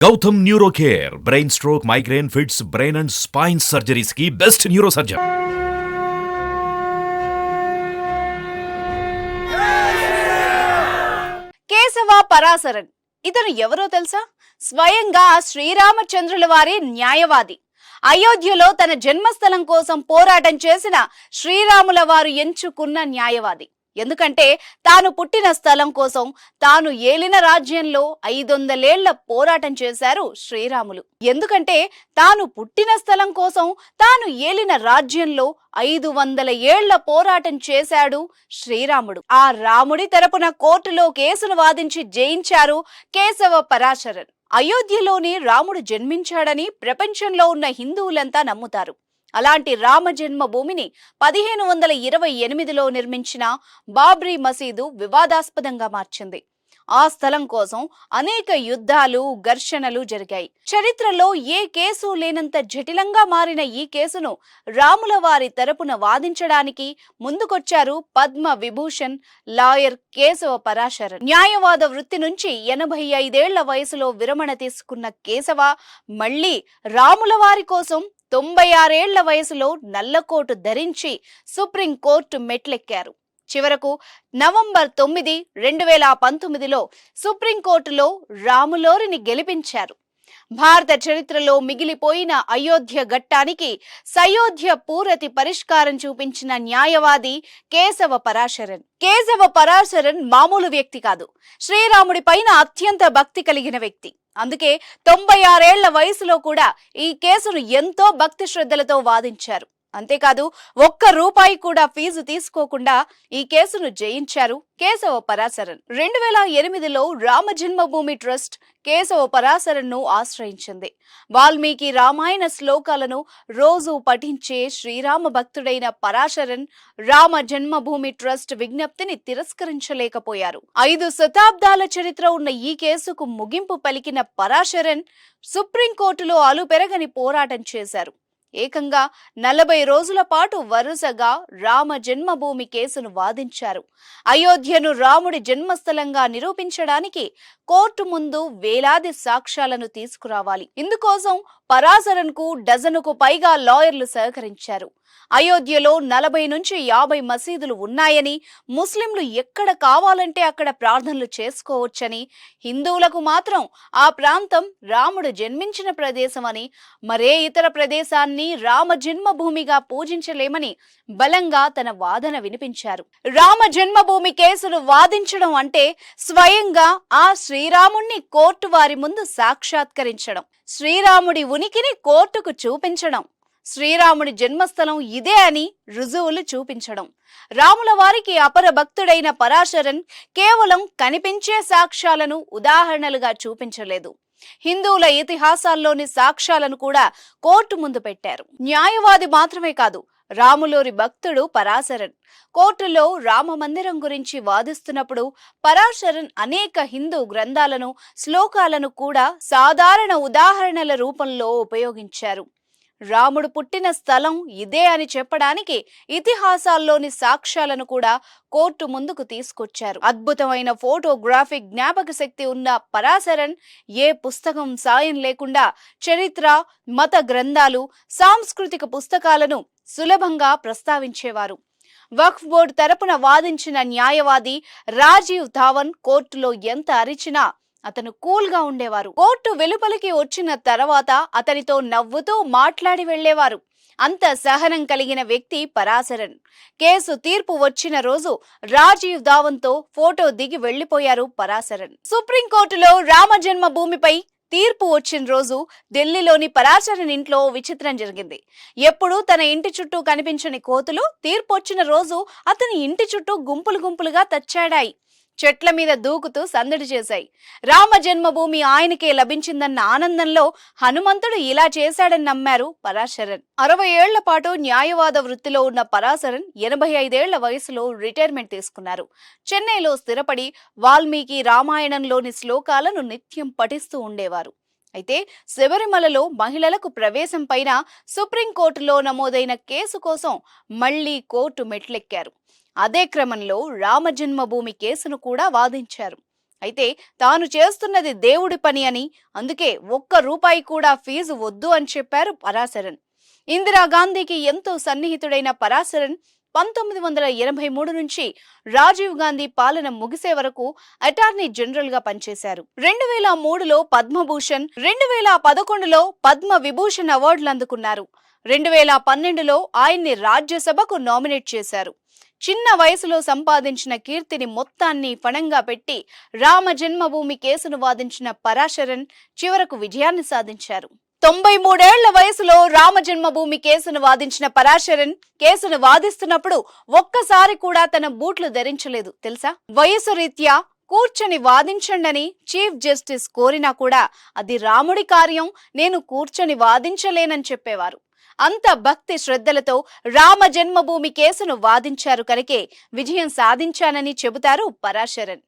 Gautam neuro care brain stroke migraine fits brain and spine సర్జరీస్కి best neuro surgeon Keshava Parasaran. ఇతను ఎవరో తెలుసా? స్వయంగా శ్రీరామచంద్రుల వారి న్యాయవాది. అయోధ్యలో తన జన్మస్థలం కోసం పోరాటం చేసిన శ్రీరాముల వారు ఎంచుకున్న న్యాయవాది. ఎందుకంటే తాను పుట్టిన స్థలం కోసం తాను ఏలిన రాజ్యంలో ఐదొందలేళ్ళ పోరాటం చేశారు శ్రీరాములు. ఎందుకంటే తాను పుట్టిన స్థలం కోసం తాను ఏలిన రాజ్యంలో ఐదు వందల ఏళ్ళ పోరాటం చేశాడు శ్రీరాముడు. ఆ రాముడి తరపున కోర్టులో కేసును వాదించి జయించారు కేశవ పరాశరన్. అయోధ్యలోనే రాముడు జన్మించాడని ప్రపంచంలో ఉన్న హిందువులంతా నమ్ముతారు. అలాంటి రామ జన్మభూమిని పదిహేను వందల ఇరవై ఎనిమిదిలో నిర్మించిన బాబ్రీ మసీదు వివాదాస్పదంగా మార్చింది. ఆ స్థలం కోసం అనేక యుద్ధాలు ఘర్షణలు జరిగాయి. చరిత్రలో ఏ కేసు లేనంత జటిలంగా మారిన ఈ కేసును రాముల వారి తరపున వాదించడానికి ముందుకొచ్చారు పద్మ విభూషణ్ లాయర్ కేశవ పరాశరన్. న్యాయవాద వృత్తి నుంచి ఎనభై ఐదేళ్ళ వయసులో విరమణ తీసుకున్న కేశవ మళ్ళీ రాముల వారి కోసం తొంభై ఆరేళ్ళ వయసులో నల్లకోటు ధరించి సుప్రీంకోర్టు మెట్లెక్కారు. చివరకు నవంబర్ తొమ్మిది రెండు వేల పంతొమ్మిదిలో సుప్రీంకోర్టులో రాములోరిని గెలిపించారు. భారత చరిత్రలో మిగిలిపోయిన అయోధ్య ఘట్టానికి సయోధ్య పూరతి పరిష్కారం చూపించిన న్యాయవాది కేశవ పరాశరన్. కేశవ పరాశరన్ మామూలు వ్యక్తి కాదు. శ్రీరాముడి పైన అత్యంత భక్తి కలిగిన వ్యక్తి. అందుకే తొంభై ఆరేళ్ళ వయసులో కూడా ఈ కేసును ఎంతో భక్తి శ్రద్ధలతో వాదించారు. అంతేకాదు ఒక్క రూపాయి కూడా ఫీజు తీసుకోకుండా ఈ కేసును జయించారు కేశవ పరాశరన్. రెండు వేల ఎనిమిదిలో రామ జన్మభూమి ట్రస్ట్ కేశవ పరాశరన్ను ఆశ్రయించింది. వాల్మీకి రామాయణ శ్లోకాలను రోజు పఠించే శ్రీరామ భక్తుడైన పరాశరన్ రామ జన్మభూమి ట్రస్ట్ విజ్ఞప్తిని తిరస్కరించలేకపోయారు. ఐదు శతాబ్దాల చరిత్ర ఉన్న ఈ కేసుకు ముగింపు పలికిన పరాశరన్ సుప్రీంకోర్టులో అలుపెరగని పోరాటం చేశారు. ఏకంగా నలభై రోజుల పాటు వరుసగా రామ జన్మభూమి కేసును వాదించారు. అయోధ్యను రాముడి జన్మస్థలంగా నిరూపించడానికి కోర్టు ముందు వేలాది సాక్ష్యాలను తీసుకురావాలి. ఇందుకోసం పరాశరన్కు డజనుకు పైగా లాయర్లు సహకరించారు. అయోధ్యలో నలభై నుంచి యాభై మసీదులు ఉన్నాయని ముస్లింలు ఎక్కడ కావాలంటే అక్కడ ప్రార్థనలు చేసుకోవచ్చని హిందువులకు మాత్రం ఆ ప్రాంతం రాముడు జన్మించిన ప్రదేశమని మరే ఇతర ప్రదేశాన్ని రామ జన్మభూమిగా పూజించలేమని బలంగా తన వాదన వినిపించారు. రామ జన్మభూమి కేసును వాదించడం అంటే స్వయంగా ఆ శ్రీరాముణ్ణి కోర్టు వారి ముందు సాక్షాత్కరించడం. శ్రీరాముడి ఉనికిని కోర్టుకు చూపించడం. శ్రీరాముడి జన్మస్థలం ఇదే అని రుజువులు చూపించడం. రాముల వారికి అపర భక్తుడైన పరాశరన్ కేవలం కనిపించే సాక్ష్యాలను ఉదాహరణలుగా చూపించలేదు. హిందువుల ఇతిహాసాల్లోని సాక్ష్యాలను కూడా కోర్టు ముందు పెట్టారు. న్యాయవాది మాత్రమే కాదు రాములోరి భక్తుడు పరాశరన్. కోర్టులో రామ మందిరం గురించి వాదిస్తున్నప్పుడు పరాశరన్ అనేక హిందూ గ్రంథాలను శ్లోకాలను కూడా సాధారణ ఉదాహరణల రూపంలో ఉపయోగించారు. రాముడు పుట్టిన స్థలం ఇదే అని చెప్పడానికి ఇతిహాసాల్లోని సాక్ష్యాలను కూడా కోర్టు ముందుకు తీసుకొచ్చారు. అద్భుతమైన ఫోటోగ్రాఫిక్ జ్ఞాపక శక్తి ఉన్న పరాశరన్ ఏ పుస్తకం సాయం లేకుండా చరిత్ర మత గ్రంథాలు సాంస్కృతిక పుస్తకాలను సులభంగా ప్రస్తావించేవారు. వక్ఫ్ బోర్డు తరపున వాదించిన న్యాయవాది రాజీవ్ ధావన్ కోర్టులో ఎంత అరిచినా అతను కూల్గా ఉండేవారు. కోర్టు వెలుపలికి వచ్చిన తర్వాత అతనితో నవ్వుతూ మాట్లాడి వెళ్ళేవారు అంత సహనం కలిగిన వ్యక్తి పరాశరన్. కేసు తీర్పు వచ్చిన రోజు రాజీవ్ ధావన్తో ఫోటో దిగి వెళ్ళిపోయారు పరాశరన్. సుప్రీంకోర్టులో రామ జన్మ తీర్పు వచ్చిన రోజు ఢిల్లీలోని పరాశరన్ ఇంట్లో విచిత్రం జరిగింది. ఎప్పుడు తన ఇంటి చుట్టూ కనిపించని కోతులు తీర్పు వచ్చిన రోజు అతని ఇంటి చుట్టూ గుంపులు గుంపులుగా తచ్చాడాయి. చెట్ల మీద దూకుతూ సందడి చేశాయి. రామ జన్మభూమి ఆయనకే లభించిందన్న ఆనందంలో హనుమంతుడు ఇలా చేశాడని నమ్మారు పరాశరన్. అరవై ఏళ్ళ పాటు న్యాయవాద వృత్తిలో ఉన్న పరాశరన్ ఎనభై ఐదేళ్ళ వయసులో రిటైర్మెంట్ తీసుకున్నారు. చెన్నైలో స్థిరపడి వాల్మీకి రామాయణంలోని శ్లోకాలను నిత్యం పఠిస్తూ ఉండేవారు. అయితే శబరిమలలో మహిళలకు ప్రవేశం పైన సుప్రీంకోర్టులో నమోదైన కేసు కోసం మళ్ళీ కోర్టు మెట్లెక్కారు. అదే క్రమంలో రామజన్మభూమి కేసును కూడా వాదించారు. అయితే తాను చేస్తున్నది దేవుడి పని అని అందుకే ఒక్క రూపాయి కూడా ఫీజు వద్దు అని చెప్పారు పరాశరన్. ఇందిరాగాంధీకి ఎంతో సన్నిహితుడైన పరాశరన్ పంతొమ్మిది వందల ఎనభై మూడు నుంచి రాజీవ్ గాంధీ పాలన ముగిసే వరకు అటార్నీ జనరల్గా పనిచేశారు. రెండు వేల మూడులో పద్మభూషణ్ రెండు వేల పదకొండులో పద్మ విభూషణ్ అవార్డులు అందుకున్నారు. రెండు వేల పన్నెండులో ఆయన్ని రాజ్యసభకు నామినేట్ చేశారు. చిన్న వయసులో సంపాదించిన కీర్తిని మొత్తాన్ని ఫణంగా పెట్టి రామ జన్మభూమి కేసును వాదించిన పరాశరన్ చివరకు విజయాన్ని సాధించారు. తొంభై మూడేళ్ళ వయసులో రామ జన్మభూమి కేసును వాదించిన పరాశరన్ కేసును వాదిస్తున్నప్పుడు ఒక్కసారి కూడా తన బూట్లు ధరించలేదు తెలుసా? వయసు రీత్యా కూర్చొని వాదించండని చీఫ్ జస్టిస్ కోరినా కూడా అది రాముడి కార్యం నేను కూర్చొని వాదించలేనని చెప్పేవారు. అంత భక్తి శ్రద్ధలతో రామ జన్మభూమి కేసును వాదించారు కనుకే విజయం సాధించానని చెబుతారు పరాశరన్.